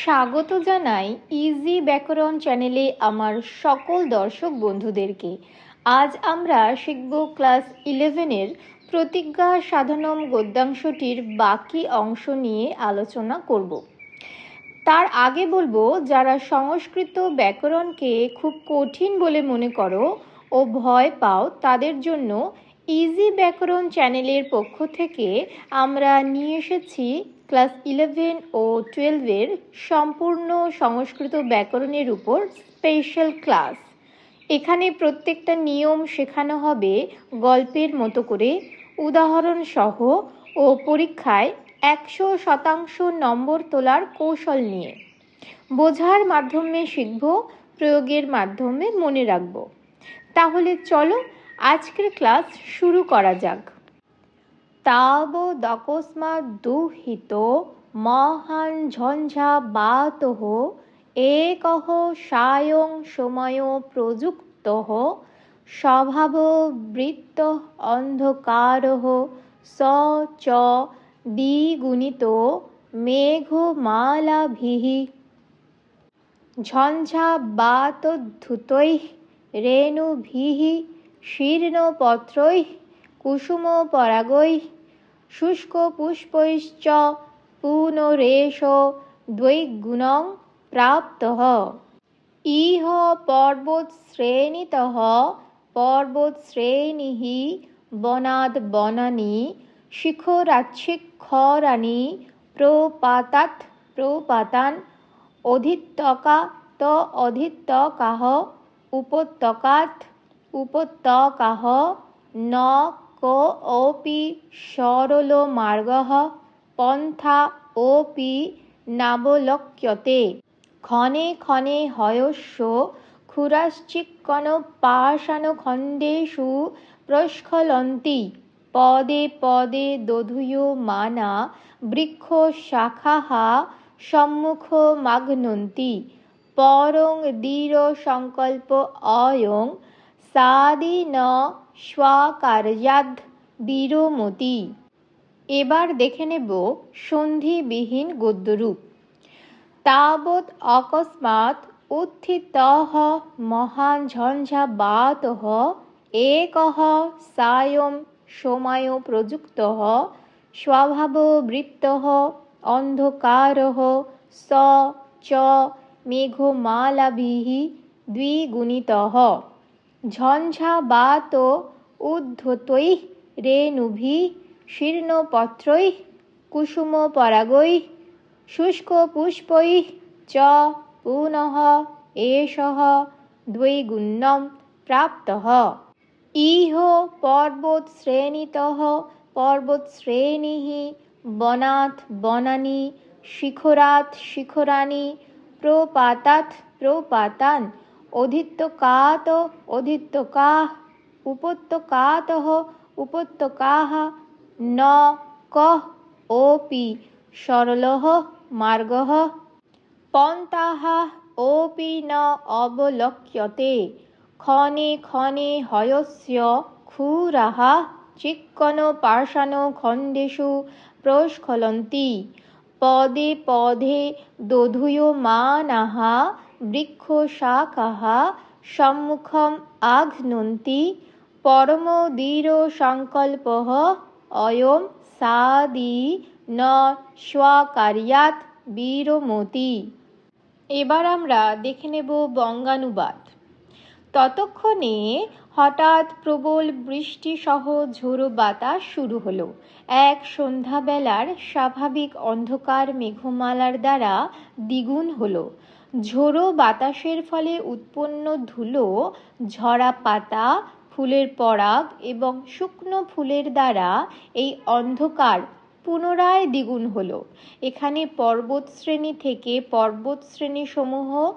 স্বাগত জানাই ইজি ব্যাকরণ চ্যানেলে আমার সকল দর্শক বন্ধুদেরকে। আজ আমরা শিখব ক্লাস ইলেভেনের প্রতিজ্ঞা সাধনম গদ্যাংশটির বাকি অংশ নিয়ে আলোচনা করব। তার আগে বলব, যারা সংস্কৃত ব্যাকরণকে খুব কঠিন বলে মনে করো ও ভয় পাও, তাদের জন্য ইজি ব্যাকরণ চ্যানেলের পক্ষ থেকে আমরা নিয়ে এসেছি ক্লাস ইলেভেন ও টুয়েলভের সম্পূর্ণ সংস্কৃত ব্যাকরণের উপর স্পেশাল ক্লাস এখানে প্রত্যেকটা নিয়ম শেখানো হবে গল্পের মতো করে উদাহরণ সহ ও পরীক্ষায় একশো শতাংশ নম্বর তোলার কৌশল নিয়ে। বোঝার মাধ্যমে শিখব, প্রয়োগের মাধ্যমে মনে রাখব। তাহলে চলো আজকের ক্লাস শুরু করা যাক। তাবদকস্মাৎ দুহিত মহান ঝঞ্ঝা বাতহ একহ সায়ং সময় প্রযুক্ত স্বভাববৃত্ত অন্ধকারः স চ দ্বিগুণিত মেঘমালাভিः ঝঞ্ঝাবাতদ্ধুতৈः রেণুভিः শীর্ণপত্রৈः কুসুমপরাগৈः শুষ্কপুষ্পৈশ্চ পুনরেষ দ্বৈগুণং প্রাপ্তः। ইহ পর্বতশ্রেণীতः পর্বতশ্রেণীः বনাদ বনানি শিখরাচ্ছিক্ষরাণি, প্রপাতাৎ প্রপাতান অধিত্যকা ত অধিত্যকাহ, উপত্যকাৎ উপত্যকাহ, ন কোऽপি সরলমার্গः পন্থা ওপি নাবলক্ষ্যতে। ক্ষণে ক্ষণে হয়স্য ক্ষুরাশ্চিক্কণপাষাণখণ্ডেষু প্রস্খলন্তি। পদে পদে দধূয়মানা বৃক্ষশাখাः সম্মুখমাঘ্নন্তি পরং দৃঢ়সংকল্প অয়ং সাদি ন বিরমতি। এবার দেখে নেব সন্ধিবিহীন গদ্যরূপ। তাবৎ অকস্মাৎ উত্থিতः মহান ঝঞ্ঝাবাতः একः সায়ং সময় প্রযুক্তः স্বভাববৃত্তः অন্ধকারः স চ মেঘমালাভিः দ্বিগুণিতः ঝঞ্ঝাবাত উদ্ধতৈः রেণুভিः শীর্ণপত্রৈः কুসুমপরাগৈः শুষ্কপুষ্পৈः চ পুনः এষः দ্বৈগুণ্যं প্রাপ্তः। ইহ পর্বতশ্রেণীতः পর্বতশ্রেণীः বনাৎ বনানি শিখরাৎ শিখরাণি প্রপাতাৎ প্রপাতান অধিত্যকাত অধিত্যকাः উপত্যকাতः উপত্যকাः ন কः ওপি সরলः মার্গः। পন্থাः ওপি ন অবলক্ষ্যতে, ক্ষণে ক্ষণে হয়স্য ক্ষুরাः চিক্কণপাষাণখণ্ডেষু প্রস্খলন্তি, পদে পদে দধূয়মানাः বৃক্ষশাখাः সম্মুখম আঘ্নন্তি পরমদৃঢ়সংকল্পः অয়ং সাদি ন স্বকার্যাৎ বীরমতি। এবার আমরা দেখে নেব বঙ্গানুবাদ। ততক্ষণে হঠাৎ প্রবল বৃষ্টিসহ ঝোড়ো বাতাস শুরু হলো। এক সন্ধ্যাবেলার স্বাভাবিক অন্ধকার মেঘমালার দ্বারা দ্বিগুণ হলো। ঝোড়ো বাতাসের ফলে উৎপন্ন ধুলো, ঝরা পাতা, ফুলের পরাগ এবং শুকনো ফুলের দ্বারা এই অন্ধকার পুনরায় দ্বিগুণ হলো। এখানে পর্বতশ্রেণী থেকে পর্বতশ্রেণীসমূহ,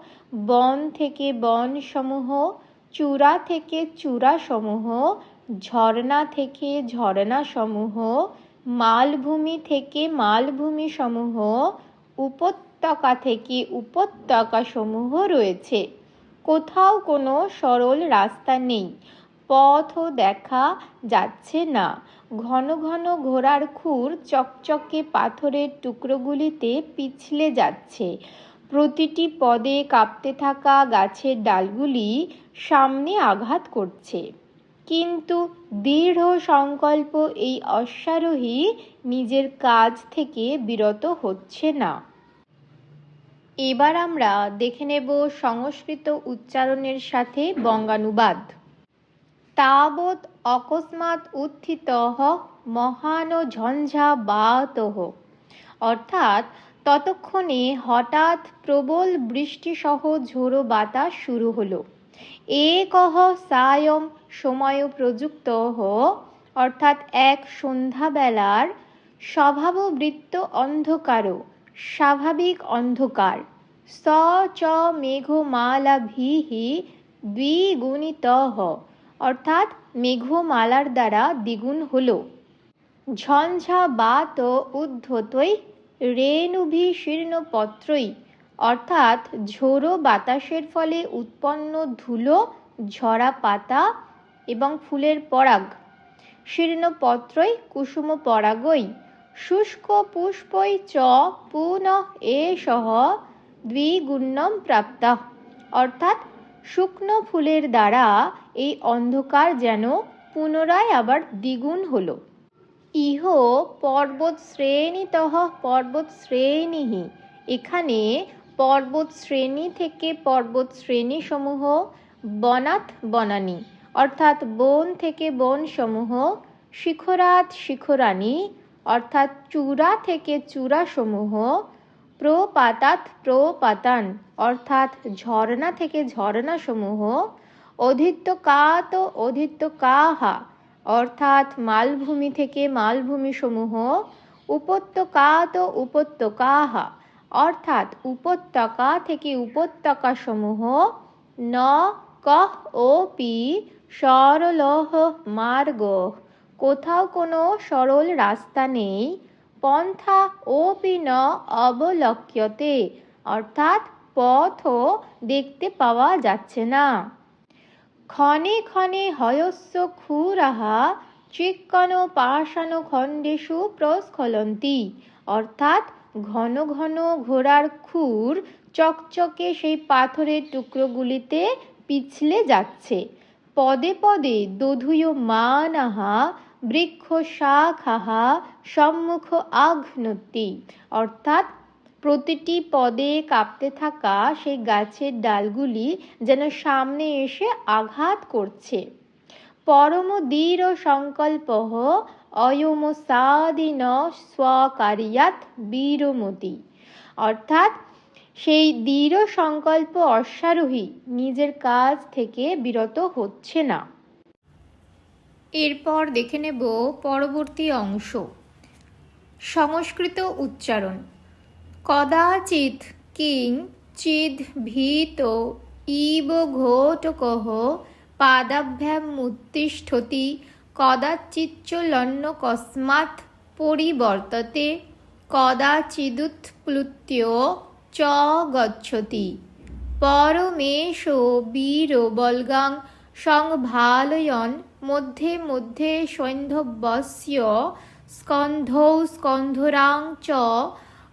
বন থেকে বনসমূহ, চূড়া থেকে চূড়া সমূহ ঝর্ণা থেকে ঝর্ণাসমূহ, মালভূমি থেকে মালভূমি সমূহ উপত্যকা থেকে উপত্যকাসমূহ রয়েছে। কোথাও কোনো সরল রাস্তা নেই। পথও দেখা যাচ্ছে না। ঘন ঘন ঘোড়ার খুর চকচকে পাথরের টুকরোগুলিতে পিছলে যাচ্ছে। প্রতিটি পদে কাঁপতে থাকা গাছের ডালগুলি সামনে আঘাত করছে। কিন্তু দৃঢ় সংকল্প এই অশ্বারোহী নিজের কাজ থেকে বিরত হচ্ছে না। এবার আমরা দেখে নেব সংস্কৃত উচ্চারণের সাথে বঙ্গানুবাদ। তাবৎ অকস্মাৎ উত্থিত মহান ঝঞ্ঝা বাতহ অর্থাৎ ততক্ষণে হঠাৎ প্রবল বৃষ্টিসহ ঝোড়ো বাতাস শুরু হলো। একহ সায়ম সময় প্রযুক্ত অর্থাৎ এক সন্ধ্যাবেলার স্বভাববৃত্ত অন্ধকার স্বাভাবিক অন্ধকার। স, চ, মেঘমালাভিহি দ্বিগুণিত, অর্থাৎ মেঘমালার দ্বারা দ্বিগুণ হল। ঝঞ্ঝা, বাত উদ্ধতই রেণুভি শীর্ণপত্রই অর্থাৎ ঝোড়ো বাতাসের ফলে উৎপন্ন ধুলো, ঝরা পাতা এবং ফুলের পরাগ। শীর্ণপত্রই কুসুম পরাগই শুষ্ক পুষ্পই চ পুনঃ এসহ দ্বিগুণম প্রাপ্ত। অর্থাৎ শুকনো ফুলের দ্বারা এই অন্ধকার যেন পুনরায় আবার দ্বিগুণ হলো। ইহ পর্বত শ্রেণীতঃ পর্বত শ্রেণি এখানে পর্বত শ্রেণি থেকে পর্বত শ্রেণীসমূহ বনাত বনানী। অর্থাৎ বন থেকে বনসমূহ শিখরাত শিখরানি অর্থাৎ চূড়া থেকে চূড়াসমূহ প্রপাতাত প্রপাতান, অর্থাৎ ঝর্ণা থেকে ঝর্ণাসমূহ অধিত্য কাত অধিত্য কাহা অর্থাৎ মালভূমি থেকে মালভূমিসমূহ, উপত্যকাত উপত্যকাহা, অর্থাৎ উপত্যকা থেকে উপত্যকাসমূহ, ন কহ ও, পি, সরলহ মার্গ। কোথাও কোনো সরল রাস্তা নেই। পন্থা ওপি ন অবলক্ষ্যতে। অর্থাৎ পথও দেখতে পাওয়া যাচ্ছে না। ক্ষণে ক্ষণে হয়স্য ক্ষুরাহা চিক্কণ পাষাণ খণ্ডেষু প্রস্খলন্তি। অর্থাৎ ঘন ঘন ঘোড়ার খুর চকচকে সেই পাথরের টুকরোগুলিতে পিছলে যাচ্ছে। পদে পদে দধুয় মানাহা বৃক্ষ শাখাহা সম্মুখ আঘ্নতি। অর্থাৎ প্রতিটি পদে কাঁপতে থাকা সেই গাছের ডালগুলি যেন সামনে এসে আঘাত করছে। পরম দৃঢ় সংকল্প অয়ম সাদিন স্বকারিয়াত বীরমতি। অর্থাৎ সেই দৃঢ় সংকল্প অশ্বারোহী নিজের কাজ থেকে বিরত হচ্ছে না। এরপর দেখে নেব পরবর্তী অংশ। সংস্কৃত উচ্চারণ। কদাচিৎ কিং চিদ ভীত ইব ঘোটকহ পাদাভ্যামুত্তিষ্ঠতি কদাচিচ্চলন্ন কস্মাৎ পরিবর্ততে কদাচিদুৎপ্লুত্য চ গচ্ছতি। পরমেশ বীর বলগাং সংভালয়ন মধ্যে মধ্যে সৈন্ধবস্য স্কন্ধৌ স্কন্ধরাং চ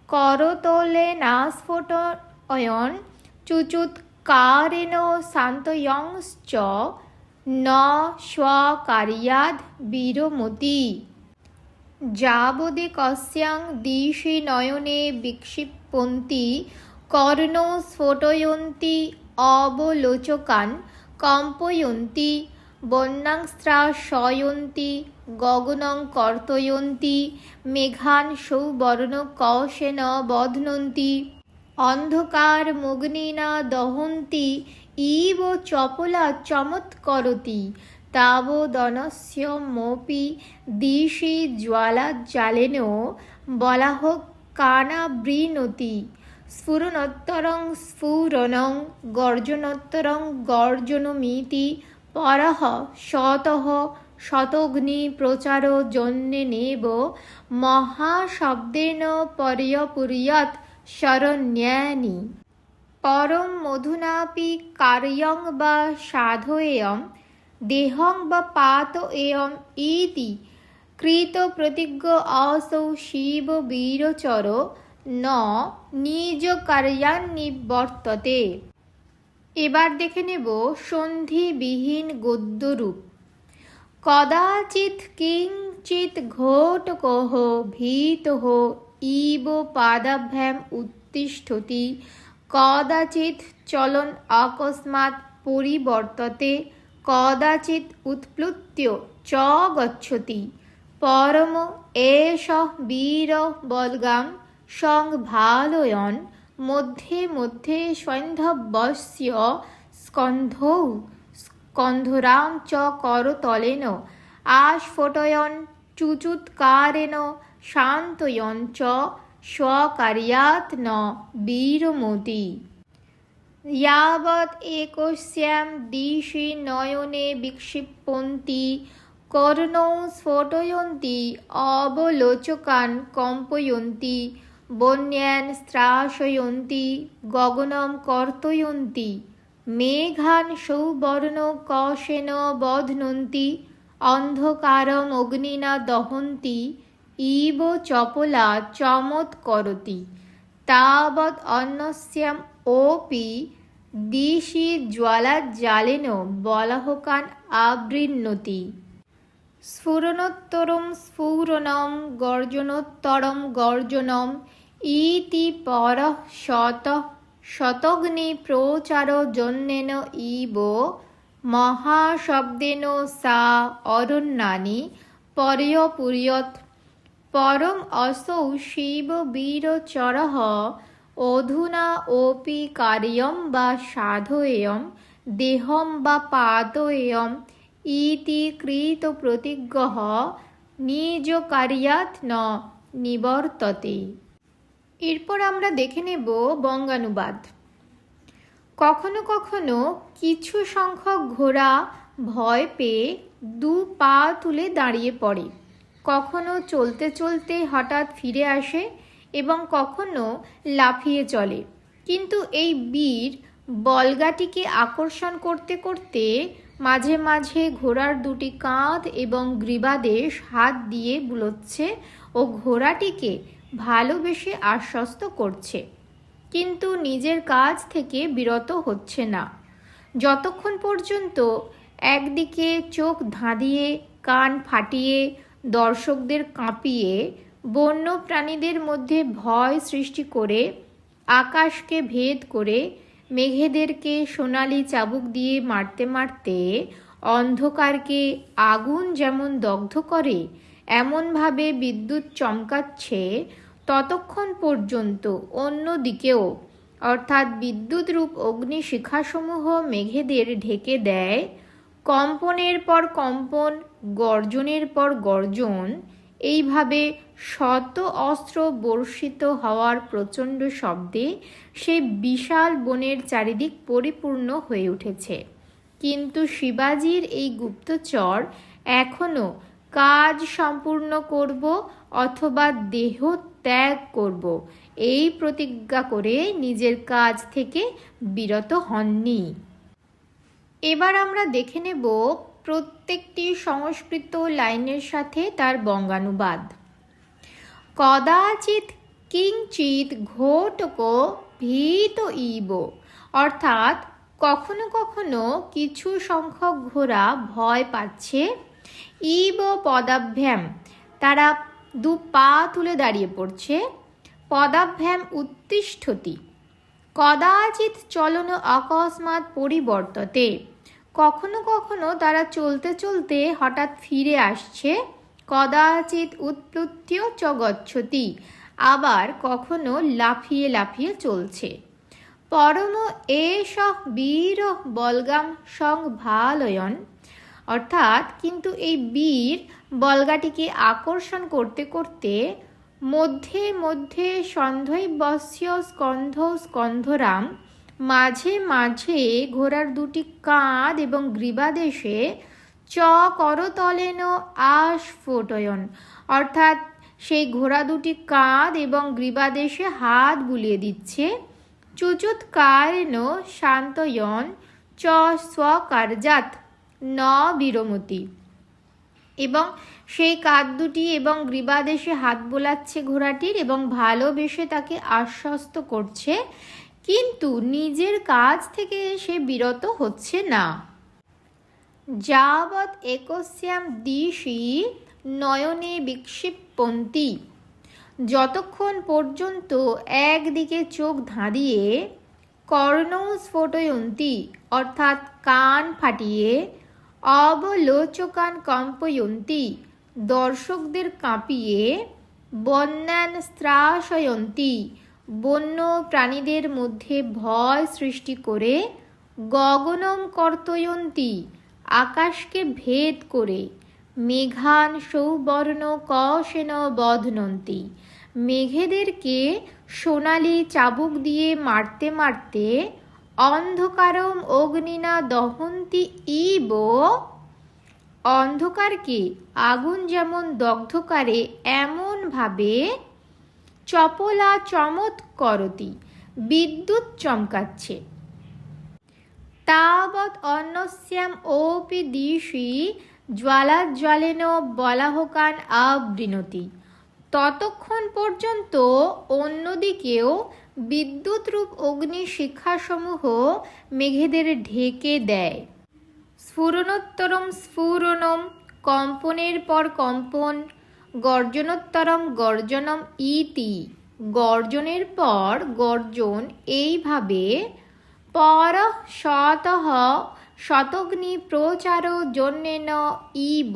করতলেনাস্ফোটয়ন চুচুৎকারেণ শান্তয়ংশ্চ ন স্বকার্যাদ বীরমতি। যাবদে কস্যাং দিশি নয়নে বিক্ষিপন্তি কর্ণ স্ফোটয়ন্তি অবলোচকান কম্পয়ন্তি বন্যাংস্ত্রাশয়ন্তি গগনং কর্তয়ন্তি, মেঘান সৌবর্ণ কশেন বধ্নন্তি। অন্ধকার মগ্নিনা দহন্তি, ইব চপলা চমৎকরতি। তাবদনস্যমপি দিশি জ্বালাজ্জালেন বলাহ কানাবৃণতি। স্ফুরণোত্তরং স্ফুরণং গর্জনোত্তরং গর্জনমিতি পরহ শতহ শতগ্নি প্রচার জন্যেনেব মহাশব্দেন পর্যপুর্যাৎ শরণ্যানি। পরম মধুনাপি কার্যং বা সাধয়েয়ম, দেহং বা পাত এয়ম ইতি, কৃত প্রতিজ্ঞ অসৌ শিব বীরচর ন, নিজ কার্যান্নিবর্ততে এবার দেখে নেব সন্ধিবিহীন গদ্যরূপ। কদাচিৎ কিঞ্চিৎ ঘোটকহ ভীতহ ইব পাদাভ্যাম উত্তিষ্ঠতি, কদাচিৎ চলন অকস্মাৎ পরিবর্ততে, কদাচিৎ উৎপ্লুত্য চ গচ্ছতি, পরম এষ বীর বলগাম সংভালয়ন মধ্যে মধ্যে সৈন্ধবস্য স্কন্ধৌ স্কন্ধরাম চ করতলেন আস্ফোটয়ন চুচুৎকারেণ শান্তয়ন চ স্বকার্যাৎ ন বীরমতি यावत् एकस्यां दिशि नयने विक्षिपन्ति कर्णौ स्फोटयन्ति अवलोचकान् कम्पयन्ति বন্যান স্ত্রাসয়ন্তি, গগনম কর্তয়ন্তি, মেঘান সৌবর্ণ কশেন বধ্নন্তি, অন্ধকারম অগ্নিনা দহন্তি, ইব চপলা চমৎকরতি তাবৎ অন্নস্যাম ওপি দিশি জ্বালাজ্জালেন বলাহকান আবৃণ্যতি স্ফুরণোত্তরম স্ফুরণম গর্জনোত্তরম গর্জনম ইতি পর শত শতগ্নি প্রচার জন্যেন ইব মহাশব্দেন সা অরণ্যানি পর্যপুর্যত পরম অসৌ শিব বীরচরः অধুনা ওপি কার্যম বা সাধয়েয়ম দেহম বা পাতয়েয়ম ইতি কৃত প্রতিজ্ঞ নিজ কার্যাত ন নিবর্ততে এরপর আমরা দেখে নেব বঙ্গানুবাদ। কখনো কখনো কিছু সংখ্যক ঘোড়া ভয় পেয়ে দু পা তুলে দাঁড়িয়ে পড়ে। কখনো চলতে চলতে হঠাৎ ফিরে আসে এবং কখনো লাফিয়ে চলে। কিন্তু এই বীর বলগাটিকে আকর্ষণ করতে করতে মাঝে মাঝে ঘোড়ার দুটি কাঁধ এবং গ্রীবাদেশ হাত দিয়ে বুলোচ্ছে ও ঘোড়াটিকে ভালোবেসে আশ্বস্ত করছে। কিন্তু নিজের কাজ থেকে বিরত হচ্ছে না। যতক্ষণ পর্যন্ত একদিকে চোখ ধাঁধিয়ে, কান ফাটিয়ে, দর্শকদের কাঁপিয়ে বন্য প্রাণীদের মধ্যে ভয় সৃষ্টি করে, আকাশকে ভেদ করে, মেঘেদেরকে সোনালি চাবুক দিয়ে মারতে মারতে অন্ধকারকে আগুন যেমন দগ্ধ করে এমনভাবে বিদ্যুৎ চমকাচ্ছে ততক্ষণ পর্যন্ত অন্য দিকেও অর্থাৎ বিদ্যুৎ রূপ অগ্নিশিখাসমূহ মেঘেদের ঢেকে দেয়। কম্পনের পর কম্পন, গর্জনের পর গর্জন, এইভাবে শত অস্ত্র বর্ষিত হওয়ার প্রচণ্ড শব্দে সেই বিশাল বনের চারিদিক পরিপূর্ণ হয়ে উঠেছে। কিন্তু শিবাজির এই গুপ্তচর এখনও কাজ সম্পূর্ণ করব অথবা দেহ ত্যাগ করব। এই প্রতিজ্ঞা করে নিজের কাজ থেকে বিরত হননি। এবার আমরা দেখে নেব প্রত্যেকটি সংস্কৃত লাইনের সাথে তার বঙ্গানুবাদ। কদাচিৎ কিঞ্চিত ঘোটক ভীত ইব। অর্থাৎ কখনো কখনো কিছু সংখ্যক ঘোড়া ভয় পাচ্ছে ইব পদাভ্যাম। তারা দু পা তুলে দাঁড়িয়ে পড়ছে। পদাভ্যাম উত্তিষ্ঠতি। কদাচিৎ চলন অকস্মাৎ পরিবর্ততে। কখনো কখনো তারা চলতে চলতে হঠাৎ ফিরে আসছে। কদাচিৎ উৎপ্লুত্য চ গচ্ছতি আবার কখনো লাফিয়ে লাফিয়ে চলছে। পরম এষ বীর বলগাম সং ভালয়ন অর্থাৎ কিন্তু এই বীর বলগাটিকে আকর্ষণ করতে করতে মধ্যে মধ্যে সন্ধৈবস্য স্কন্ধ স্কন্ধরাম, মাঝে মাঝে ঘোড়ার দুটি কাঁধ এবং গ্রীবাদেশে চ করতলেন আস্ফোটয়ন। অর্থাৎ সেই ঘোড়া দুটি কাঁধ এবং গ্রীবাদেশে হাত বুলিয়ে দিচ্ছে। চুচুত কায়ন শান্তয়ন চ স্বকার্যাত ন বিরমতি। এবং সেই কাঁধ দুটি এবং গ্রীবাদেশে হাত বোলাচ্ছে ঘোড়াটির এবং ভালোবেসে তাকে আশ্বস্ত করছে, কিন্তু নিজের কাজ থেকে সে বিরত হচ্ছে না। যাবৎ একস্যাম দিশি নয়নে বিক্ষিপ্পন্তি যতক্ষণ পর্যন্ত একদিকে চোখ ধাঁধিয়ে কর্ণ স্ফোটয়ন্তী অর্থাৎ কান ফাটিয়ে অবলোচকান কম্পয়ন্তী। দর্শকদের কাঁপিয়ে বন্যান স্ত্রাসয়ন্তী। বন্য প্রাণীদের মধ্যে ভয় সৃষ্টি করে গগনম কর্তয়ন্তী। আকাশকে ভেদ করে মেঘান সৌবর্ণ কশেন বধনন্তী মেঘেদেরকে সোনালি চাবুক দিয়ে মারতে মারতে অন্ধকারম অগ্নিনা দহন্তি ইব। অন্ধকারকে আগুন যেমন দগ্ধকারে, এমনভাবে চপলা চমৎ করতি, বিদ্যুৎ চমকাচ্ছে। তাবৎ অন্নস্যাম ওপি দিশি, জ্বালাজ্বালেন বলাহকান আবৃণতি। ততক্ষণ পর্যন্ত অন্যদিকেও বিদ্যুৎরূপ অগ্নি শিক্ষাসমূহ মেঘেদের ঢেকে দেয়। স্ফুরণোত্তরম স্ফুরণম, কম্পনের পর কম্পন, গর্জনোত্তরম গর্জনম ইতি। গর্জনের পর গর্জন এইভাবে, পর শতঃ শতগ্নি প্রচার জন্যেন ইব,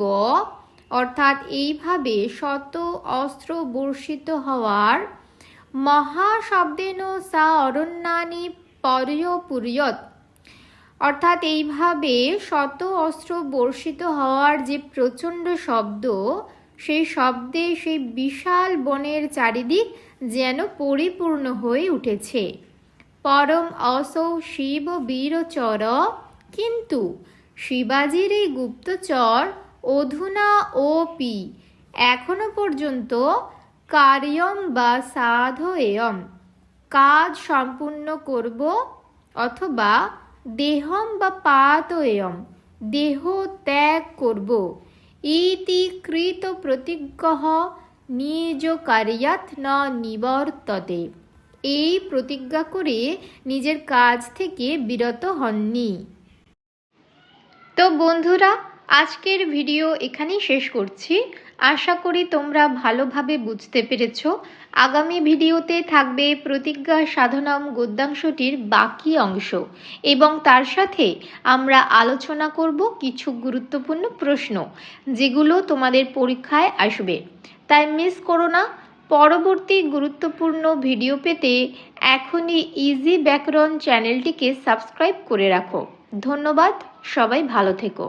অর্থাৎ এইভাবে শত অস্ত্র বর্ষিত হওয়ার মহাশব্দেন সা অরণ্যানি পর্যপুর্যত অর্থাৎ এইভাবে শত অস্ত্র বর্ষিত হওয়ার যে প্রচণ্ড শব্দ, সেই শব্দে সেই বিশাল বনের চারিদিক যেন পরিপূর্ণ হয়ে উঠেছে। পরম অসৌ শিব বীরচর কিন্তু শিবাজির এই গুপ্তচর অধুনা ও পি, এখনও পর্যন্ত কার্যম বা সাধয়েয়ম। কাজ সম্পূর্ণ করব অথবা দেহম বা পাতয়েয়ম। দেহ ত্যাগ করব। ইতি কৃত প্রতিজ্ঞ নিজ কার্যাত ন নিবর্ততে। এই প্রতিজ্ঞা করে নিজের কাজ থেকে বিরত হননি। তো বন্ধুরা, আজকের ভিডিও এখানেই শেষ করছি। আশা করি তোমরা ভালোভাবে বুঝতে পেরেছ। আগামী ভিডিওতে থাকবে প্রতিজ্ঞা সাধনম গদ্যাংশটির বাকি অংশ এবং তার সাথে আমরা আলোচনা করব কিছু গুরুত্বপূর্ণ প্রশ্ন যেগুলো তোমাদের পরীক্ষায় আসবে। তাই মিস করো না, পরবর্তী গুরুত্বপূর্ণ ভিডিও পেতে এখনই ইজি ব্যাকরণ চ্যানেলটিকে সাবস্ক্রাইব করে রাখো। ধন্যবাদ, সবাই ভালো থেকো।